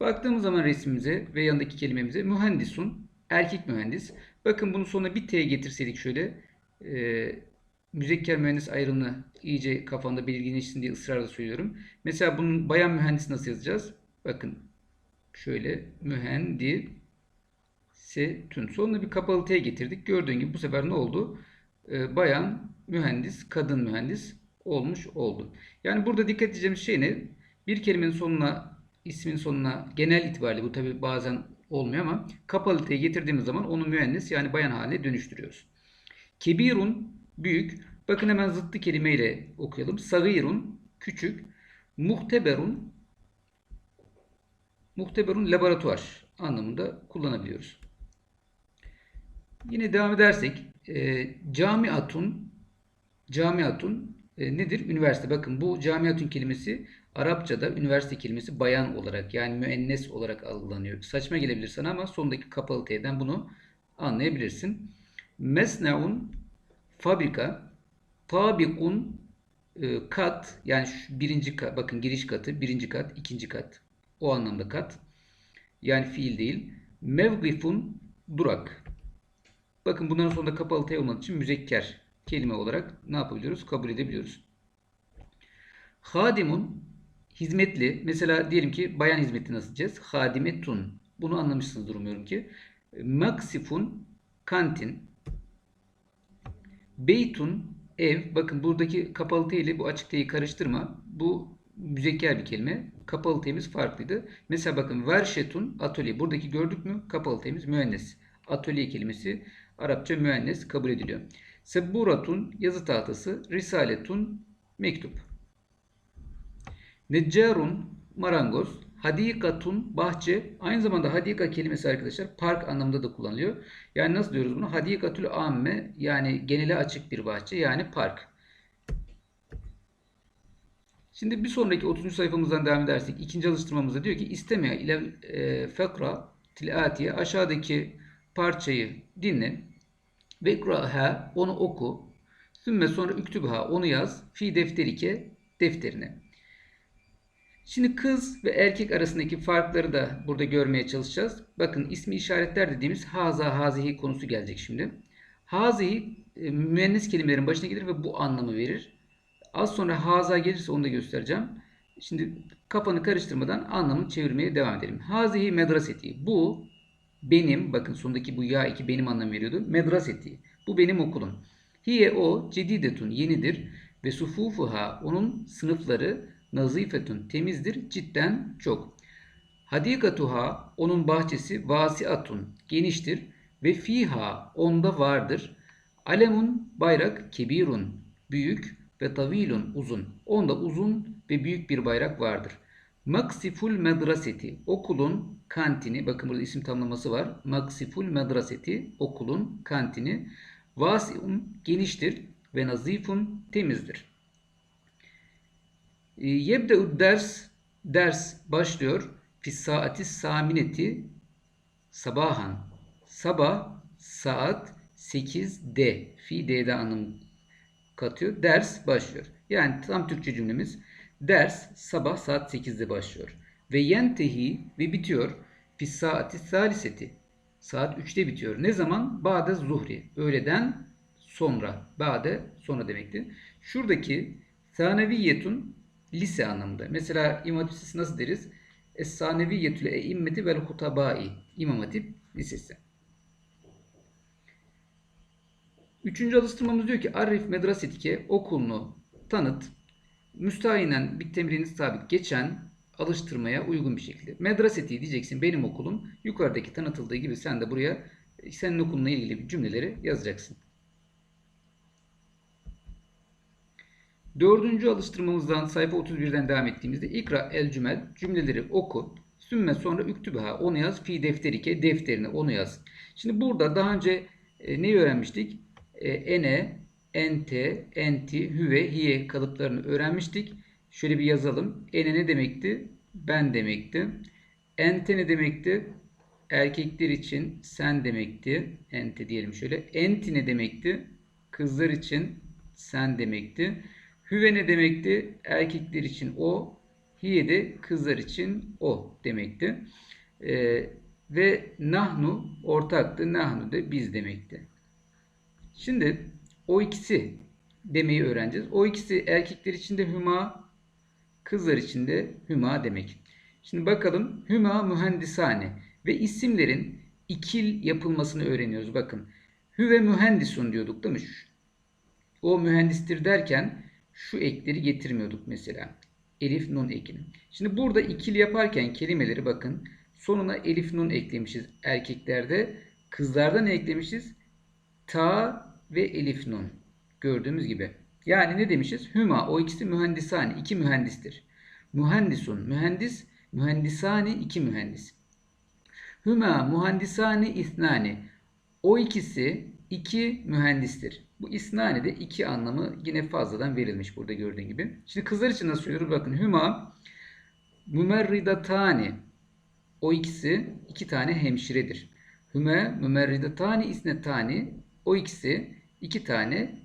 Baktığımız zaman resmimize ve yanındaki kelimemize mühendisun, erkek mühendis. Bakın bunu sonuna bir T getirseydik şöyle. E, müzekker mühendis ayrımını iyice kafanda belirginleşsin diye ısrarla söylüyorum. Mesela bunun bayan mühendis nasıl yazacağız? Bakın şöyle mühendisetün. Sonuna bir kapalı T getirdik. Gördüğün gibi bu sefer ne oldu? Ee, bayan mühendis, kadın mühendis olmuş oldu. Yani burada dikkat edeceğimiz şey ne? Bir kelimenin sonuna, ismin sonuna genel itibariyle bu tabi bazen olmuyor ama kapalı T getirdiğimiz zaman onu mühendis yani bayan haline dönüştürüyoruz. Kebirun büyük. Bakın hemen zıttı kelimeyle okuyalım. Sagirun küçük. Muhteberun muhteberun laboratuvar anlamında kullanabiliyoruz. Yine devam edersek e, camiatun camiatun e, nedir? Üniversite. Bakın bu camiatun kelimesi Arapçada üniversite kelimesi bayan olarak yani müennes olarak algılanıyor. Saçma gelebilir sana ama sondaki kapalı T'den bunu anlayabilirsin. Mesneun fabrika tabikun e, kat yani şu birinci kat bakın giriş katı birinci kat ikinci kat. O anlamda kat. Yani fiil değil. Mevgifun durak. Bakın bunların sonunda kapalı T olmadığı için müzekker kelime olarak ne yapabiliyoruz? Kabul edebiliyoruz. Hadimun hizmetli mesela diyelim ki bayan hizmeti nasıl diyeceğiz hadimetun bunu anlamışsınızdır umuyorum ki maksifun kantin Beytun ev. Bakın buradaki kapalı T ile bu açık T'yi karıştırma. Bu müzekker bir kelime. Kapalı T'miz farklıydı. Mesela bakın verşetun atölye. Buradaki gördük mü? Kapalı T'miz müennes. Atölye kelimesi Arapça müennes kabul ediliyor. Sebburatun yazı tahtası. Risaletun mektup. Neccarun marangoz. Hadikatun bahçe. Aynı zamanda hadika kelimesi arkadaşlar park anlamında da kullanılıyor. Yani nasıl diyoruz bunu? Hadikatül amme yani genele açık bir bahçe yani park. Şimdi bir sonraki 30. sayfamızdan devam edersek ikinci alıştırmamızda diyor ki istemeye ile e, fekra tilatiye aşağıdaki parçayı dinle ve onu oku sümme sonra üktübha onu yaz fi defterike defterine. Şimdi kız ve erkek arasındaki farkları da burada görmeye çalışacağız. Bakın ismi işaretler dediğimiz haza hazihi konusu gelecek şimdi. Hazihi e, müennes kelimelerin başına gelir ve bu anlamı verir. Az sonra haza gelirse onu da göstereceğim. Şimdi kafanı karıştırmadan anlamını çevirmeye devam edelim. Hazihi medraseti. Bu benim, bakın sondaki bu ya iki benim anlamı veriyordu. Medraseti. Bu benim okulum. Hiye o cedidetun yenidir ve sufufuha onun sınıfları nazifetun temizdir cidden çok. Hadikatuha onun bahçesi vasiatun geniştir ve fiha onda vardır. Alemun bayrak kebirun büyük ve tavilun uzun. Onda uzun ve büyük bir bayrak vardır. Maksiful medraseti okulun kantini bakın burada isim tamlaması var. Maksiful medraseti okulun kantini vasiun geniştir ve nazifun temizdir. Ee, Yebde'u ders ders başlıyor. Fi saati samineti sabahan. Sabah saat 8'de. Fi D'de anlam katıyor. Ders başlıyor. Yani tam Türkçe cümlemiz ders sabah saat 8'de başlıyor. Ve yentehi ve bitiyor. Fi saati saliseti. Saat 3'te bitiyor. Ne zaman? Ba'de zuhri. Öğleden sonra. Ba'de sonra demekti. Şuradaki saneviyetun lise anlamında. Mesela İmam Lisesi nasıl deriz? Es-Saneviyyetül Eimmeti vel Hutabai. İmam Hatip Lisesi. Üçüncü alıştırmamız diyor ki Arif Medrasetike okulunu tanıt. Müstahinen bir temrini sabit geçen alıştırmaya uygun bir şekilde. Medraseti diyeceksin benim okulum. Yukarıdaki tanıtıldığı gibi sen de buraya senin okulunla ilgili cümleleri yazacaksın. Dördüncü alıştırmamızdan sayfa 31'den devam ettiğimizde ikra el cümel cümleleri oku. Sümme sonra üktübha onu yaz. Fi defterike defterine onu yaz. Şimdi burada daha önce e, neyi öğrenmiştik? E, ene, ente, enti, hüve, hiye kalıplarını öğrenmiştik. Şöyle bir yazalım. Ene ne demekti? Ben demekti. Ente ne demekti? Erkekler için sen demekti. Ente diyelim şöyle. Enti ne demekti? Kızlar için sen demekti. Hüve ne demekti? Erkekler için o. Hiye de kızlar için o demekti. Ee, ve nahnu ortaktı. Nahnu da biz demekti. Şimdi o ikisi demeyi öğreneceğiz. O ikisi erkekler için de hüma, kızlar için de hüma demek. Şimdi bakalım hüma mühendisane ve isimlerin ikil yapılmasını öğreniyoruz. Bakın hüve mühendisun diyorduk değil mi? O mühendistir derken şu ekleri getirmiyorduk mesela. Elif nun ekini. Şimdi burada ikili yaparken kelimeleri bakın sonuna elif nun eklemişiz erkeklerde. Kızlarda ne eklemişiz? Ta ve elif nun. Gördüğümüz gibi. Yani ne demişiz? Hüma o ikisi mühendisani. iki mühendistir. Mühendisun mühendis. Mühendisani iki mühendis. Hüma mühendisani isnani. O ikisi iki mühendistir. Bu isnani de iki anlamı yine fazladan verilmiş burada gördüğün gibi. Şimdi kızlar için nasıl söylüyoruz? Bakın hüma mümerridatani. O ikisi iki tane hemşiredir. Hüme mümerridatani isnetani. O ikisi iki tane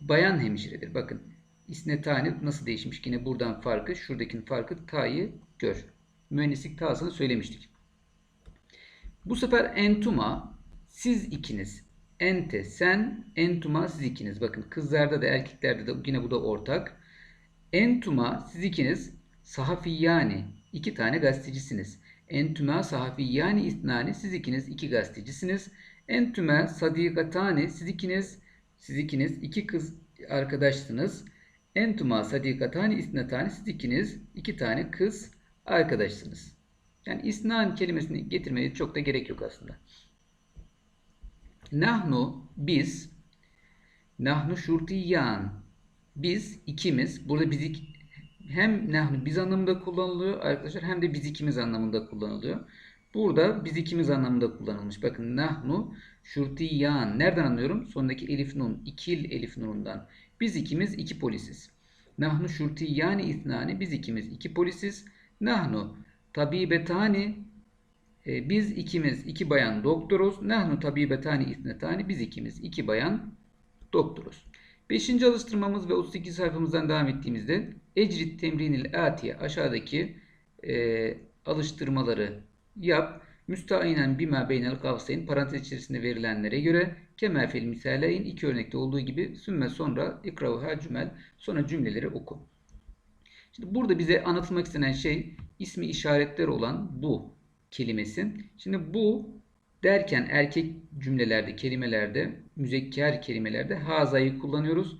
bayan hemşiredir. Bakın isnetani nasıl değişmiş? Yine buradan farkı, şuradakinin farkı ta'yı gör. Mühendislik ta'sını söylemiştik. Bu sefer entuma siz ikiniz. Ente sen, entuma siz ikiniz. Bakın kızlarda da erkeklerde de yine bu da ortak. Entuma siz ikiniz sahafiyani iki tane gazetecisiniz. Entuma sahafiyani isnani siz ikiniz iki gazetecisiniz. Entüme sadikatani siz ikiniz siz ikiniz iki kız arkadaşsınız. Entuma sadikatani isnatani siz ikiniz iki tane kız arkadaşsınız. Yani isnan kelimesini getirmeye çok da gerek yok aslında. Nahnu biz Nahnu şurtiyan biz ikimiz burada biz ik, hem nahnu biz anlamında kullanılıyor arkadaşlar hem de biz ikimiz anlamında kullanılıyor. Burada biz ikimiz anlamında kullanılmış. Bakın nahnu şurtiyan. Nereden anlıyorum? Sondaki elif nun. ikil elif nunundan. Biz ikimiz iki polisiz. Nahnu şurtiyani ithnani. Biz ikimiz iki polisiz. Nahnu tabibetani. E, biz ikimiz iki bayan doktoruz. Nahnu tabibetani ithnetani. Biz ikimiz iki bayan doktoruz. Beşinci alıştırmamız ve 38 sayfamızdan devam ettiğimizde ecrit temrinil atiye aşağıdaki e, alıştırmaları yap. Müstainen bima beynel kavseyn parantez içerisinde verilenlere göre kemel fil iki örnekte olduğu gibi sümme sonra ikravuha cümel sonra cümleleri oku. Şimdi burada bize anlatılmak istenen şey ismi işaretler olan bu kelimesi. Şimdi bu derken erkek cümlelerde, kelimelerde, müzekker kelimelerde hazayı kullanıyoruz.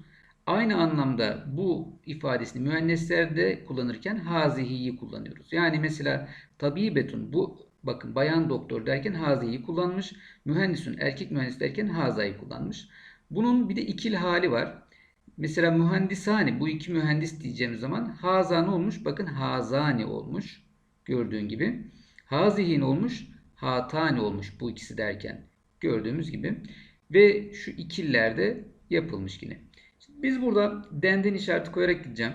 Aynı anlamda bu ifadesini müenneslerde kullanırken hazihiyi kullanıyoruz. Yani mesela tabibetun bu bakın bayan doktor derken haziyi kullanmış. Mühendisun erkek mühendis derken hazayı kullanmış. Bunun bir de ikili hali var. Mesela mühendisani bu iki mühendis diyeceğimiz zaman haza ne olmuş? Bakın hazani olmuş. Gördüğün gibi. Hazihin olmuş. Hatani olmuş bu ikisi derken. Gördüğümüz gibi. Ve şu ikillerde yapılmış yine. Şimdi biz burada denden işareti koyarak gideceğim.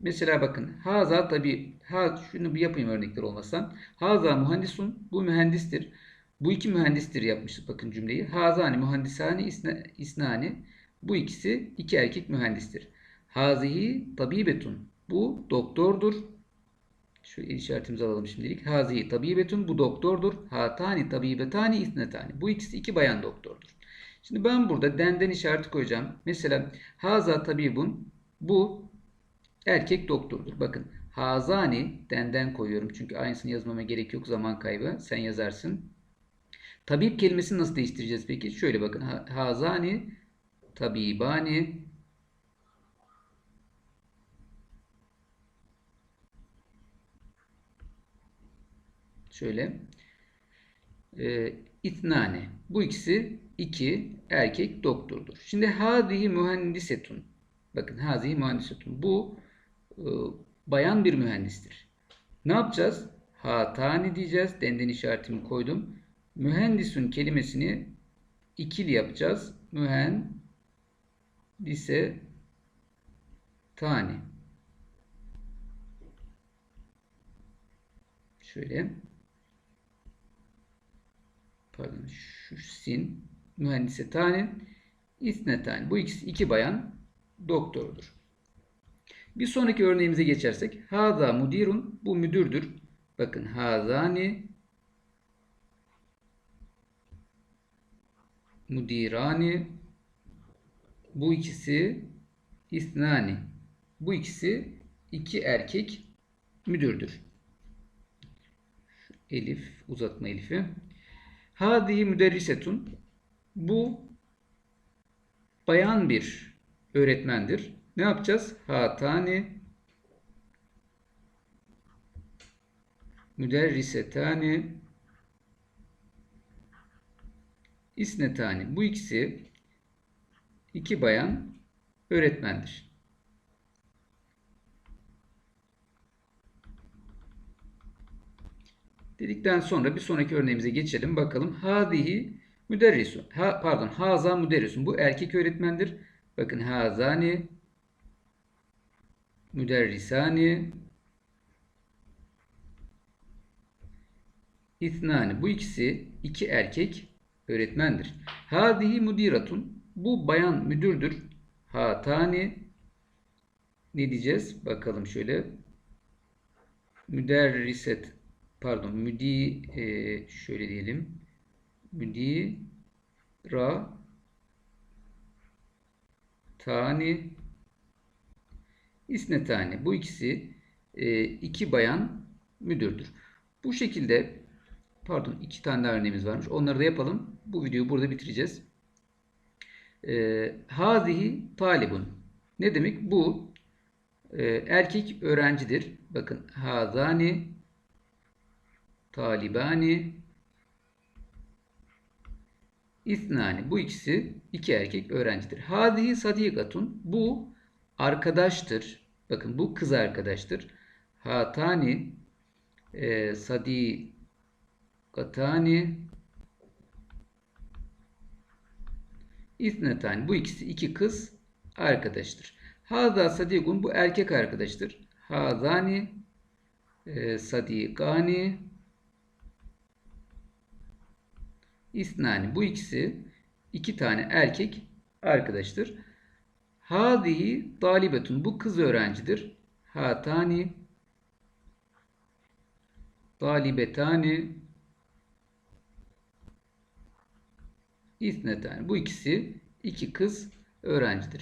Mesela bakın haza tabi ha, şunu bir yapayım örnekler olmasa. Haza mühendisun bu mühendistir. Bu iki mühendistir yapmıştık bakın cümleyi. Hazani mühendisani isna, isnani bu ikisi iki erkek mühendistir. Hazihi tabibetun bu doktordur. Şu işaretimizi alalım şimdilik. Hazihi tabibetun bu doktordur. Hatani tabibetani isnetani bu ikisi iki bayan doktordur. Şimdi ben burada denden işareti koyacağım. Mesela haza tabibun bu erkek doktordur. Bakın hazani denden koyuyorum. Çünkü aynısını yazmama gerek yok zaman kaybı. Sen yazarsın. Tabip kelimesini nasıl değiştireceğiz peki? Şöyle bakın. Hazani tabibani şöyle e, itnane. Bu ikisi iki erkek doktordur. Şimdi hadihi mühendisetun. Bakın hazihi mühendisetun. Bu e, bayan bir mühendistir. Ne yapacağız? Hatani diyeceğiz. Denden işaretimi koydum. Mühendisun kelimesini ikili yapacağız. Mühendise tani. Şöyle. Pardon. Şu sin mühendise tani. İsnetani. Bu ikisi iki bayan doktordur. Bir sonraki örneğimize geçersek. Haza mudirun. Bu müdürdür. Bakın hazani mudirani bu ikisi isnani. Bu ikisi iki erkek müdürdür. Elif uzatma elifi. Hadihi müderrisetun. Bu bayan bir öğretmendir. Ne yapacağız? Hatani müderrisetani isnetani. Bu ikisi iki bayan öğretmendir. Dedikten sonra bir sonraki örneğimize geçelim. Bakalım. Hadihi müderrisun. Ha, pardon. Haza müderrisun. Bu erkek öğretmendir. Bakın hazani müderrisani İthnani. Bu ikisi iki erkek öğretmendir. Hadihi müdiratun. Bu bayan müdürdür. Hatani ne diyeceğiz? Bakalım şöyle. Müderriset pardon müdi e, şöyle diyelim. Müdira tani isnetani. Bu ikisi e, iki bayan müdürdür. Bu şekilde pardon iki tane daha örneğimiz varmış. Onları da yapalım. Bu videoyu burada bitireceğiz. E, hazihi talibun. Ne demek? Bu e, erkek öğrencidir. Bakın hazani talibani İthnani. Bu ikisi iki erkek öğrencidir. Hadihi sadikatun. Bu arkadaştır. Bakın bu kız arkadaştır. Hatani e, sadikatani İthnetani. Bu ikisi iki kız arkadaştır. Hada sadikun. Bu erkek arkadaştır. Hazani e, sadikani İsnani. Bu ikisi iki tane erkek arkadaştır. Hadihi talibetun. Bu kız öğrencidir. Hatani talibetani İsnetani. Bu ikisi iki kız öğrencidir.